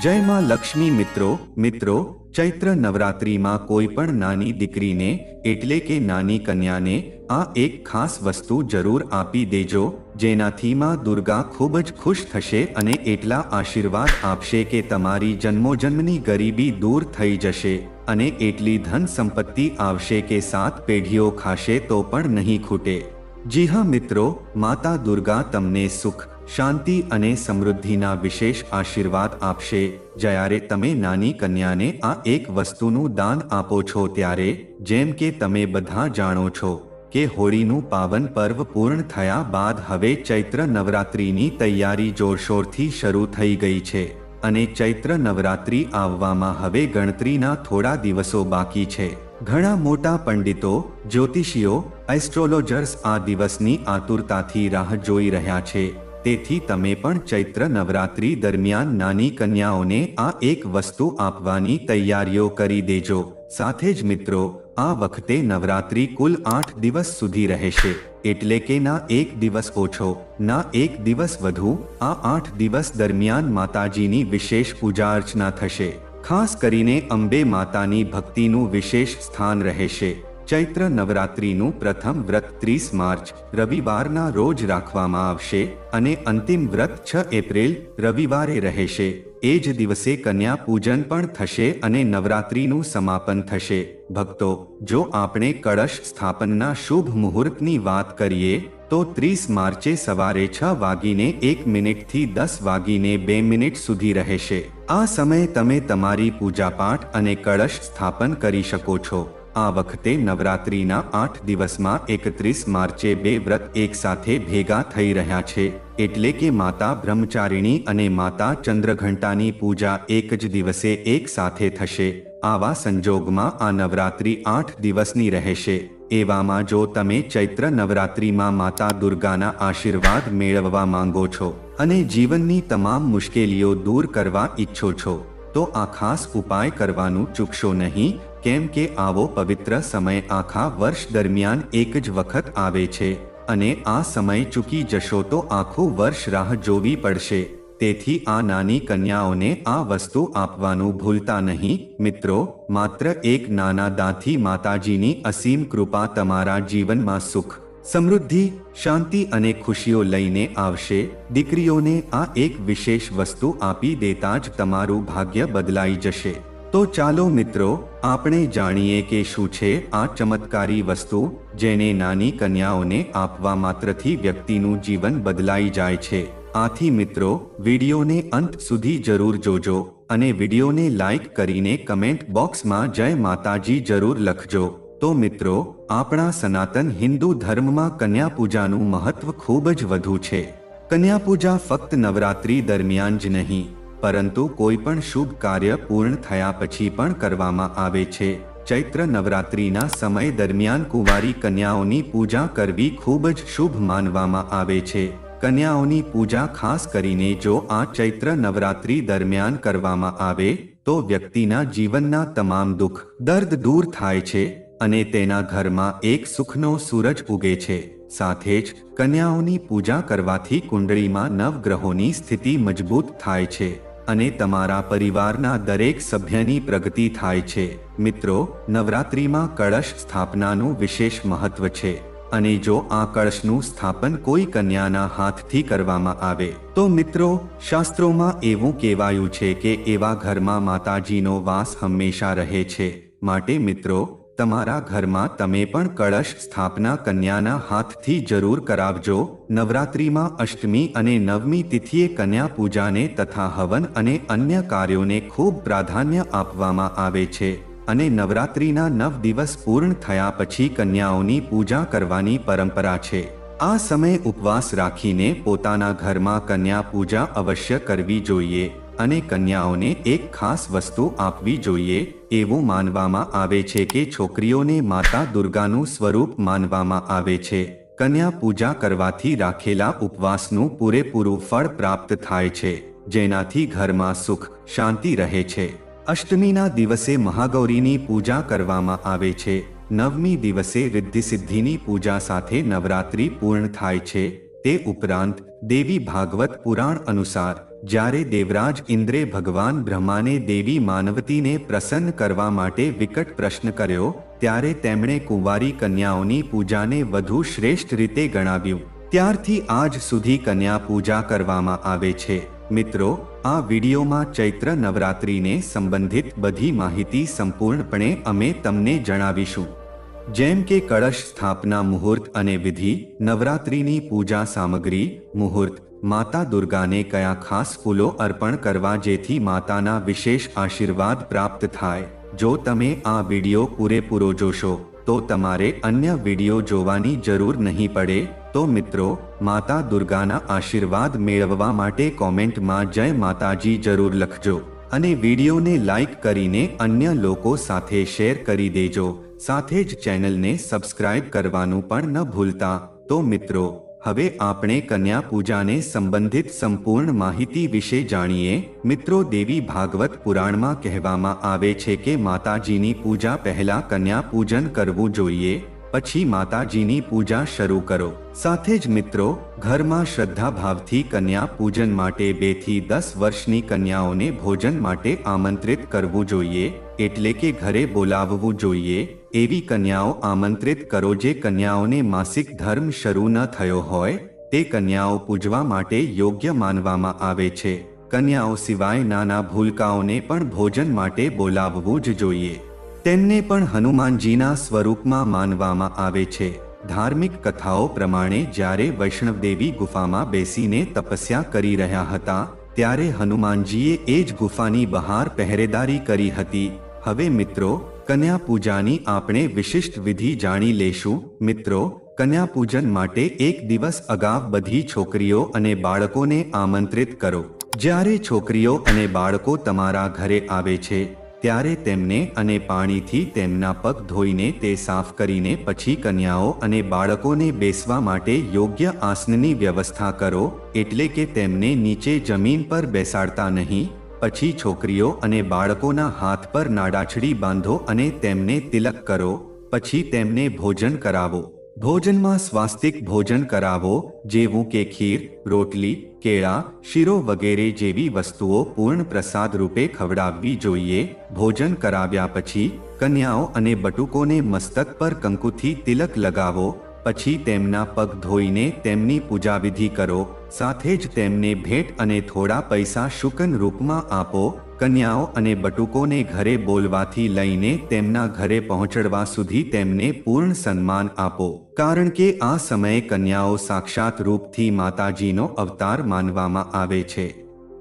જય માં લક્ષ્મી મિત્રો મિત્રો, ચૈત્ર નવરાત્રિમાં કોઈ પણ નાની દીકરીને, એટલે કે નાની કન્યાને, આ એક ખાસ વસ્તુ જરૂર આપી દેજો, જેનાથી માં દુર્ગા ખૂબ જ ખુશ થશે અને એટલા આશીર્વાદ આપશે કે તમારી જન્મોજન્મની ગરીબી દૂર થઈ જશે, અને એટલી ધન સંપત્તિ આવશે કે સાત પેઢીઓ ખાશે તો પણ નહીં ખૂટે. જી હા મિત્રો, માતા દુર્ગા તમને સુખ શાંતિ અને સમૃદ્ધિના વિશેષ આશીર્વાદ આપશે. જ્યારે તમે નાની કન્યાને આ એક વસ્તુનું દાન આપો છો ત્યારે, જેમ કે તમે બધા જાણો છો કે હોળીનું પાવન પર્વ પૂર્ણ થયા બાદ હવે ચૈત્ર નવરાત્રિની તૈયારી જોરશોરથી શરૂ થઈ ગઈ છે અને ચૈત્ર નવરાત્રિ આવવામાં હવે ગણતરીના થોડા દિવસો બાકી છે. ઘણા મોટા પંડિતો, જ્યોતિષીઓ, એસ્ટ્રોલોજર્સ આ દિવસની આતુરતાથી રાહ જોઈ રહ્યા છે. તેથી તમે પણ ચૈત્ર નવરાત્રી દરમિયાન નાની કન્યાઓને આ એક વસ્તુ આપવાની તૈયારીઓ કરી દેજો. સાથે જ મિત્રો, આ વખતે નવરાત્રિ કુલ આઠ દિવસ સુધી રહેશે. એટલે કે ના એક દિવસ ઓછો, ના એક દિવસ વધુ, આ આઠ દિવસ દરમિયાન માતાજીની વિશેષ પૂજા અર્ચના થશે. ખાસ કરીને અંબે માતાની ભક્તિનું વિશેષ સ્થાન રહેશે. ચૈત્ર નવરાત્રિનું પ્રથમ વ્રત ત્રીસ માર્ચ, રવિવારના રોજ રાખવામાં આવશે અને અંતિમ વ્રત છ એપ્રિલ, રવિવારે રહેશે. એ જ દિવસે કન્યા પૂજન પણ થશે અને નવરાત્રિનું સમાપન થશે. ભક્તો, જો આપણે કળશ સ્થાપનના શુભ મુહૂર્તની વાત કરીએ, તો ત્રીસ માર્ચે સવારે છ વાગીને એક મિનિટથી દસ વાગીને બે મિનિટ સુધી રહેશે. આ સમયે તમે તમારી પૂજાપાઠ અને કળશ સ્થાપન કરી શકો છો. આ વખતે નવરાત્રિના આઠ દિવસમાં એકત્રીસ માર્ચે બે વ્રત એકસાથે ભેગા થઈ રહ્યા છે. એટલે કે માતા બ્રહ્મચારિણી અને માતા ચંદ્રઘંટાની પૂજા એક જ દિવસે એક સાથે થશે. આવા સંજોગમાં આ નવરાત્રિ આઠ દિવસની રહેશે. એવામાં જો તમે ચૈત્ર નવરાત્રિમાં માતા દુર્ગાના આશીર્વાદ મેળવવા માંગો છો અને જીવનની તમામ મુશ્કેલીઓ દૂર કરવા ઈચ્છો છો, તો આ ખાસ ઉપાય કરવાનું ચૂકશો નહીં કેમ કે આવો પવિત્ર સમય આખા વર્ષ દરમિયાન એક જ વખત આવે છે અને આ સમય ચૂકી જશો તો આખું વર્ષ રાહ જોવી પડશે. તેથી આ નાની કન્યાઓને આ વસ્તુ આપવાનું ભૂલતા નહીં. મિત્રો, માત્ર એક નાના દાંથી માતાજીની અસીમ કૃપા તમારા જીવનમાં સુખ, સમૃદ્ધિ, શાંતિ અને ખુશીઓ લઈને આવશે. દીકરીઓને આ એક વિશેષ વસ્તુ આપી દેતા જ તમારું ભાગ્ય બદલાઈ જશે. તો ચાલો મિત્રો, આપણે જાણીએ કે શું છે આ ચમત્કારી વસ્તુ, જેને નાની કન્યાઓને આપવા માત્રથી વ્યક્તિનું જીવન બદલાઈ જાય છે. આથી મિત્રો, વિડીયોને અંત સુધી જરૂર જોજો અને વિડીયોને લાઈક કરીને કમેન્ટ બોક્સમાં જય માતાજી જરૂર લખજો. તો મિત્રો, આપણા સનાતન હિન્દુ ધર્મમાં કન્યા પૂજાનું મહત્વ ખૂબ જ વધુ છે. કન્યા પૂજા ફક્ત નવરાત્રી દરમિયાન જ નહીં પરંતુ કોઈ પણ શુભ કાર્ય પૂર્ણ થયા પછી પણ કરવામાં આવે છે. ચૈત્ર નવરાત્રિના સમય દરમિયાન કુંવારી કન્યાઓની પૂજા કરવી ખૂબ જ શુભ માનવામાં આવે છે. કન્યાઓની પૂજા ખાસ કરીને જો આ ચૈત્ર નવરાત્રિ દરમિયાન કરવામાં આવે, તો વ્યક્તિના જીવનના તમામ દુઃખ, દર્દ દૂર થાય છે અને તેના ઘરમાં એક સુખનો સૂરજ ઉગે છે. સાથે જ, કન્યાઓની પૂજા કરવાથી કુંડળીમાં નવગ્રહોની સ્થિતિ મજબૂત થાય છે. અને તમારા પરિવારના દરેક સભ્યની પ્રગતિ થાય છે. મિત્રો, નવરાત્રિમાં કળશ સ્થાપનાનું વિશેષ મહત્વ છે અને જો આ કળશનું સ્થાપન કોઈ કન્યાના હાથથી કરવામાં આવે, તો મિત્રો, શાસ્ત્રોમાં એવું કહેવાયું છે કે એવા ઘરમાં માતાજીનો વાસ હંમેશા રહે છે. માટે મિત્રો તમારા ઘરમાં તમે પણ કળશ સ્થાપના કન્યાના હાથથી જરૂર કરાવજો. નવરાત્રિમાં અષ્ટમી અને નવમી તિથિએ કન્યા પૂજાને તથા હવન અને અન્ય કાર્યોને ખૂબ પ્રાધાન્ય આપવામાં આવે છે અને નવરાત્રિના નવ દિવસ પૂર્ણ થયા પછી કન્યાઓની પૂજા કરવાની પરંપરા છે. આ સમય ઉપવાસ રાખીને પોતાના ઘરમાં કન્યા પૂજા અવશ્ય કરવી જોઈએ અને કન્યાઓને એક ખાસ વસ્તુ આપવી જોઈએ. એવું માનવામાં આવે છે કે છોકરીઓને માતા દુર્ગાનું સ્વરૂપ માનવામાં આવે છે. કન્યા પૂજા કરવાથી રાખેલા ઉપવાસનું પૂરેપૂરું ફળ પ્રાપ્ત થાય છે, જેનાથી ઘરમાં સુખ, શાંતિ રહે છે. અષ્ટમીના દિવસે મહાગૌરીની પૂજા કરવામાં આવે છે. નવમી દિવસે રિદ્ધિસિદ્ધિની પૂજા સાથે નવરાત્રિ પૂર્ણ થાય છે. તે ઉપરાંત દેવી ભાગવત પુરાણ અનુસાર જ્યારે દેવરાજ ઇન્દ્રે ભગવાન બ્રહ્માને દેવી માનવતીને પ્રસન્ન કરવા માટે વિકટ પ્રશ્ન કર્યો, ત્યારે તેમણે કુંવારી કન્યાઓની પૂજાને વધુ શ્રેષ્ઠ રીતે ગણાવ્યું. ત્યારથી આજ સુધી કન્યા પૂજા કરવામાં આવે છે. મિત્રો, આ વિડીયોમાં ચૈત્ર નવરાત્રિને સંબંધિત બધી માહિતી સંપૂર્ણપણે અમે તમને જણાવીશું. જેમ કે કળશ સ્થાપના મુહૂર્ત અને વિધિ, નવરાત્રિની પૂજા સામગ્રી, મુહૂર્ત માતા દુર્ગાને કયા ખાસ ફૂલો અર્પણ કરવા જેથી માતાના વિશેષ આશીર્વાદ પ્રાપ્ત થાય? જો તમે આ વીડિયો પૂરેપૂરો જોશો, તો તમારે અન્ય વીડિયો જોવાની જરૂર નહીં પડે? તો મિત્રો, માતા દુર્ગાના આશીર્વાદ મેળવવા માટે કોમેન્ટમાં જય માતાજી જરૂર લખજો. અને વિડીયોને લાઈક કરીને અન્ય લોકો સાથે શેર કરી દેજો. સાથે જ ચેનલને સબસ્ક્રાઇબ કરવાનું પણ ન ભૂલતા. તો મિત્રો હવે આપણે કન્યા પૂજાને સંબંધિત સંપૂર્ણ માહિતી વિશે જાણીએ. મિત્રો, દેવી ભાગવત પુરાણમાં કહેવામાં આવે છે કે માતાજીની પૂજા પહેલા કન્યા પૂજન કરવું જોઈએ, પછી માતાજીની પૂજા શરૂ કરો. સાથે જ મિત્રો, ઘરમાં શ્રદ્ધાભાવથી કન્યા પૂજન માટે બેથી દસ વર્ષની કન્યાઓને ભોજન માટે આમંત્રિત કરવું જોઈએ, એટલે કે ઘરે બોલાવવું જોઈએ એવી કન્યાઓ આમંત્રિત કરો જે કન્યાઓને માસિક ધર્મ શરૂ ન થયો હોય, તે કન્યાઓ પૂજવા માટે યોગ્ય માનવામાં આવે છે. કન્યાઓ સિવાય નાના ભૂલકાઓને પણ ભોજન માટે બોલાવવું જ જોઈએ. તેમને પણ હનુમાનજીના સ્વરૂપમાં માનવામાં આવે છે. ધાર્મિક કથાઓ પ્રમાણે જ્યારે વૈષ્ણવદેવી ગુફામાં બેસીને તપસ્યા કરી રહ્યા હતા, ત્યારે હનુમાનજીએ એ જ ગુફાની બહાર પહેરેદારી કરી હતી. હવે મિત્રો કન્યા પૂજાની આપણે વિશિષ્ટ વિધિ જાણી લેશું. મિત્રો કન્યા પૂજન માટે એક દિવસ અગાઉ બધી છોકરીઓ અને બાળકોને આમંત્રિત કરો. જ્યારે છોકરીઓ અને બાળકો તમારા ઘરે આવે છે, ત્યારે તેમને અને પાણીથી તેમના પગ ધોઈને તે સાફ કરીને પછી કન્યાઓ અને બાળકોને બેસવા માટે યોગ્ય આસનની વ્યવસ્થા કરો, એટલે કે તેમને નીચે જમીન પર બેસાડતા નહીં. પછી છોકરીઓ અને બાળકોના હાથ પર નાડાછડી બાંધો અને તેમને તિલક કરો, પછી તેમને ભોજન કરાવો. ભોજનમાં સ્વાસ્તિક ભોજન કરાવો, જેવું કે ખીર, રોટલી, કેળા, શીરો વગેરે જેવી વસ્તુઓ પૂર્ણ પ્રસાદ રૂપે ખવડાવવી જોઈએ. ભોજન કરાવ્યા પછી કન્યાઓ અને બટુકોને મસ્તક પર કંકુથી તિલક લગાવો પછી તેમના પગ ધોઈને તેમની પૂજાવિધિ કરો, સાથે જ તેમને ભેટ અને થોડા પૈસા શુકન રૂપમાં આપો, કન્યાઓ અને બટુકોને ઘરે બોલવાથી લઈને તેમના ઘરે પહોંચડવા સુધી તેમને પૂર્ણ સન્માન આપો. કારણ કે આ સમયે કન્યાઓ સાક્ષાત રૂપથી માતાજીનો અવતાર માનવામાં આવે છે.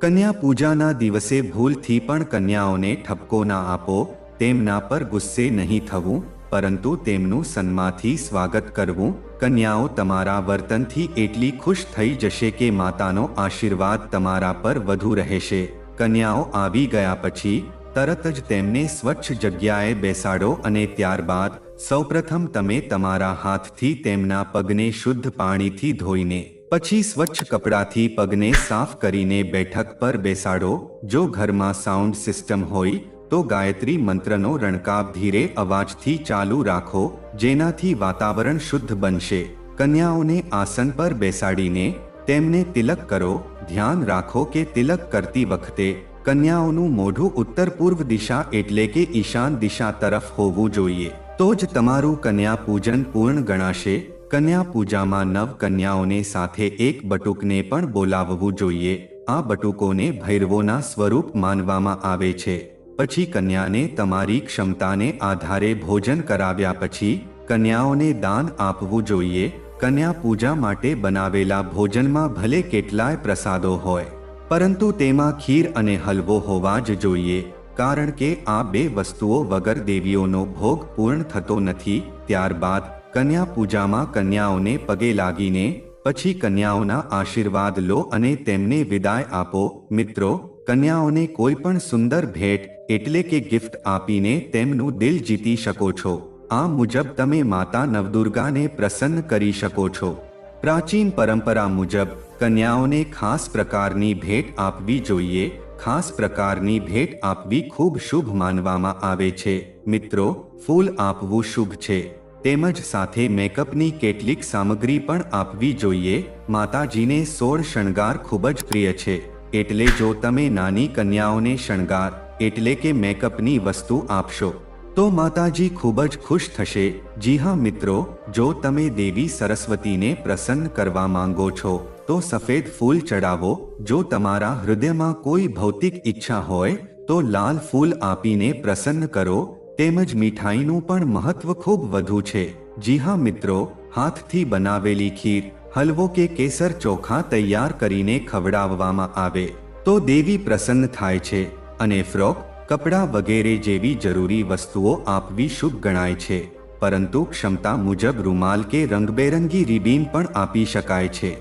કન્યા પૂજાના દિવસે ભૂલથી પણ કન્યાઓને ઠપકો ના આપો, તેમના પર ગુસ્સે નહીં થવું પરંતુ તેમનું સન્માથી સ્વાગત કરવું, કન્યાઓ તમારા વર્તનથી એટલી ખુશ થઈ જશે કે માતાનો આશીર્વાદ તમારા પર વધુ રહેશે. કન્યાઓ આવી ગયા પછી, તરત જ તેમને સ્વચ્છ જગ્યાએ બેસાડો અને ત્યારબાદ, સૌપ્રથમ તમે તમારા હાથથી તેમના પગને શુદ્ધ પાણીથી ધોઈને, પછી સ્વચ્છ કપડાથી પગને સાફ કરીને બેઠક પર બેસાડો. જો ઘરમાં સાઉન્ડ સિસ્ટમ હોય તો ગાયત્રી મંત્રનો રણકાપ ધીરે અવાજથી ચાલુ રાખો, જેનાથી વાતાવરણ શુદ્ધ બનશે. કન્યાઓને આસન પર બેસાડીને તેમને તિલક કરો, ધ્યાન રાખો કે તિલક કરતી વખતે કન્યાઓનું મોઢું ઉત્તર પૂર્વ દિશા એટલે કે ઈશાન દિશા તરફ હોવું જોઈએ. તો જ તમારું કન્યા પૂજન પૂર્ણ ગણાશે. કન્યા પૂજામાં નવ કન્યાઓને સાથે એક બટુકને પણ બોલાવવું જોઈએ. આ બટુકોને ભૈરવોના સ્વરૂપ માનવામાં આવે છે. પછી કન્યાને તમારી ક્ષમતાને આધારે ભોજન કરાવ્યા પછી કન્યાઓને દાન આપવું જોઈએ. કન્યા પૂજા માટે બનાવેલા ભોજનમાં ભલે કેટલાય પ્રસાદો હોય, પરંતુ તેમાં ખીર અને હલવો હોવા જ જોઈએ, કારણ કે આ બે વસ્તુઓ વગર દેવીઓનો ભોગ પૂર્ણ થતો નથી. ત્યારબાદ કન્યા પૂજામાં કન્યાઓને પગે લાગીને પછી કન્યાઓના આશીર્વાદ લો અને તેમને વિદાય આપો. મિત્રો કન્યાઓને કોઈ પણ સુંદર ભેટ એટલે કે ગિફ્ટ આપીને તેમનું દિલ જીતી શકો છો. આ મુજબ તમે માતા નવદુર્ગાને પ્રસન્ન કરી શકો છો. પ્રાચીન પરંપરા મુજબ, કન્યાઓને ખાસ પ્રકારની ભેટ આપવી જોઈએ. ખાસ પ્રકારની ભેટ આપવી ખૂબ શુભ માનવામાં આવે છે. મિત્રો, ફૂલ આપવું શુભ છે. તેમજ સાથે મેકઅપની કેટલીક સામગ્રી પણ આપવી જોઈએ. માતાજીને સોળ શણગાર ખૂબ જ પ્રિય છે. એટલે જો તમે નાની કન્યાઓને શણગાર, એટલે કે મેકઅપની વસ્તુ આપશો, તો માતાજી ખૂબ જ ખુશ થશે. જી હા મિત્રો, જો તમે દેવી સરસ્વતીને પ્રસન્ન કરવા માંગો છો, તો સફેદ ફૂલ ચડાવો. જો તમારા હૃદયમાં કોઈ ભૌતિક ઈચ્છા હોય, તો લાલ ફૂલ આપીને પ્રસન્ન કરો. તેમજ મીઠાઈનું પણ મહત્વ ખૂબ વધુ છે. જી હા મિત્રો, હાથથી બનાવેલી ખીર હલવો કે કેસર ચોખા તૈયાર કરીને ખવડાવવામાં આવે, તો દેવી પ્રસન્ન થાય છે અને ફ્રોક, કપડાં વગેરે જેવી જરૂરી વસ્તુઓ આપવી શુભ ગણાય છે. પરંતુ ક્ષમતા મુજબ રૂમાલ કે રંગબેરંગી રિબીન પણ આપી શકાય છે.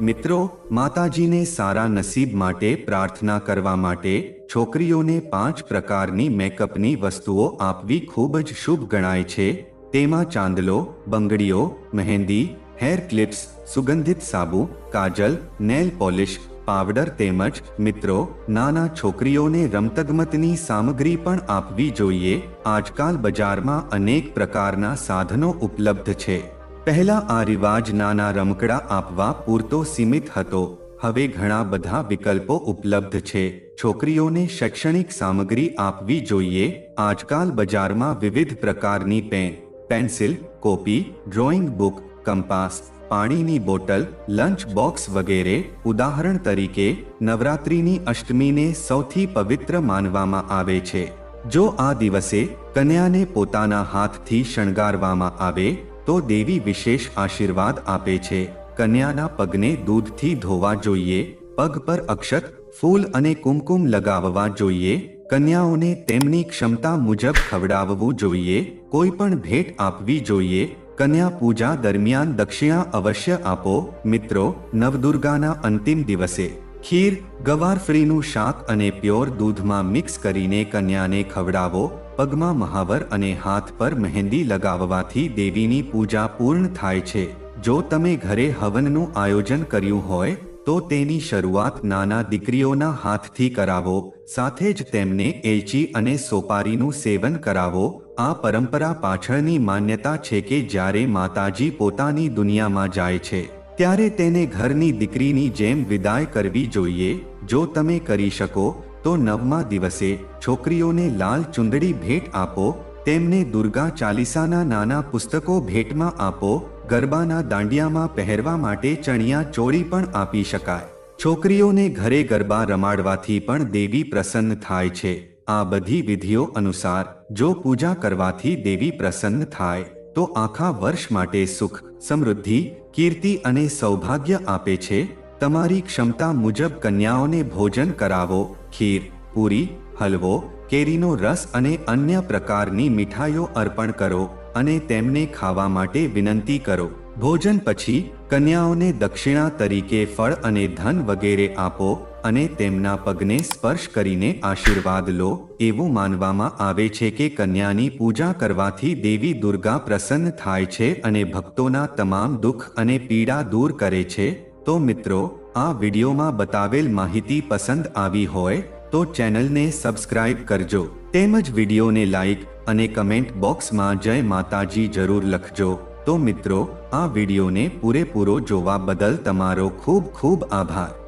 મિત્રો, માતાજીને સારા નસીબ માટે પ્રાર્થના કરવા માટે છોકરીઓને પાંચ પ્રકારની મેકઅપની વસ્તુઓ આપવી ખૂબ જ શુભ ગણાય છે. તેમાં ચાંદલો, બંગડીઓ, મહેંદી હેર ક્લિપ્સ, સુગંધિત સાબુ, કાજલ, નેલ પોલિશ, પાવડર તેમજ મિત્રો, નાના છોકરીઓને રમતગમતની સામગ્રી પણ આપવી જોઈએ. આજકાલ બજારમાં અનેક પ્રકારના સાધનો ઉપલબ્ધ છે. પહેલા આ રિવાજ નાના રમકડા આપવા પૂરતો સીમિત હતો. હવે ઘણા બધા વિકલ્પો ઉપલબ્ધ છે. છોકરીઓને શૈક્ષણિક સામગ્રી આપવી જોઈએ. આજકાલ બજારમાં વિવિધ પ્રકારની pen, pencil, copy, drawing book compass, પાણીની બોટલ, લંચ બોક્સ વગેરે ઉદાહરણ તરીકે નવરાત્રિની અષ્ટમીને સૌથી પવિત્ર માનવામાં આવે છે. જો આ દિવસે કન્યાને પોતાના હાથથી શણગારવામાં આવે, તો દેવી વિશેષ આશીર્વાદ આપે છે. કન્યાના પગને દૂધથી ધોવા જોઈએ, પગ પર અક્ષત ફૂલ અને કુમકુમ લગાવવા જોઈએ, કન્યાઓને તેમની ક્ષમતા મુજબ ખવડાવવું જોઈએ, કોઈ પણ ભેટ આપવી જોઈએ કન્યા પૂજા દરમિયાન દક્ષિણા અવશ્ય આપો. મિત્રો, નવદુર્ગાના અંતિમ દિવસે ખીર, ગવાર ફ્રીનું શાક અને પ્યોર દૂધમાં મિક્સ કરીને કન્યાને ખવડાવો. પગમાં મહાવર અને હાથ પર મહેંદી લગાવવાથી દેવીની પૂજા પૂર્ણ થાય છે. જો તમે ઘરે હવનનું આયોજન કર્યું હોય, તો તેની શરૂઆત નાના દીકરીઓના હાથથી કરાવો. સાથે જ તેમને એલચી અને સોપારીનું સેવન કરાવો. આ પરંપરા પાછળની માન્યતા છે કે જ્યારે માતાજી પોતાની દુનિયામાં જાય છે, ત્યારે તેને ઘરની દીકરીની જેમ વિદાય કરવી જોઈએ. જો તમે કરી શકો, તો નવમા દિવસે છોકરીઓને લાલ ચુંદડી ભેટ આપો, તેમને દુર્ગા ચાલીસાના નાના પુસ્તકો ભેટમાં આપો, ગરબાના દાંડિયામાં પહેરવા માટે ચણિયા ચોળી પણ આપી શકાય. છોકરીઓને ઘરે ગરબા રમાડવાથી પણ દેવી પ્રસન્ન થાય છે. આ બધી વિધિઓ અનુસાર જો પૂજા કરવાથી દેવી પ્રસન્ન થાય, તો આખા વર્ષ માટે સુખ, સમૃદ્ધિ, કીર્તિ અને સૌભાગ્ય આપે છે. તમારી ક્ષમતા મુજબ કન્યાઓને ભોજન કરાવો, ખીર, પૂરી, હલવો, કેરીનો રસ અને અન્ય પ્રકારની મીઠાઈઓ અર્પણ કરો અને તેમને ખાવા માટે વિનંતી કરો. ભોજન પછી કન્યાઓને દક્ષિણા તરીકે ફળ અને ધન વગેરે આપો અને તેમના પગને સ્પર્શ કરીને આશીર્વાદ લો, એવું માનવામાં આવે છે કે કન્યાની પૂજા કરવાથી દેવી દુર્ગા પ્રસન્ન થાય છે અને ભક્તોના તમામ દુઃખ અને પીડા દૂર કરે છે. તો મિત્રો, આ વિડીયોમાં બતાવેલ માહિતી પસંદ આવી હોય, તો ચેનલને સબસ્ક્રાઇબ કરજો. તેમજ વિડીયોને લાઈક અને કમેન્ટ બોક્સમાં જય માતાજી જરૂર લખજો. તો મિત્રો, આ વિડીયોને પૂરેપૂરો જોવા બદલ તમારો ખૂબ ખૂબ આભાર.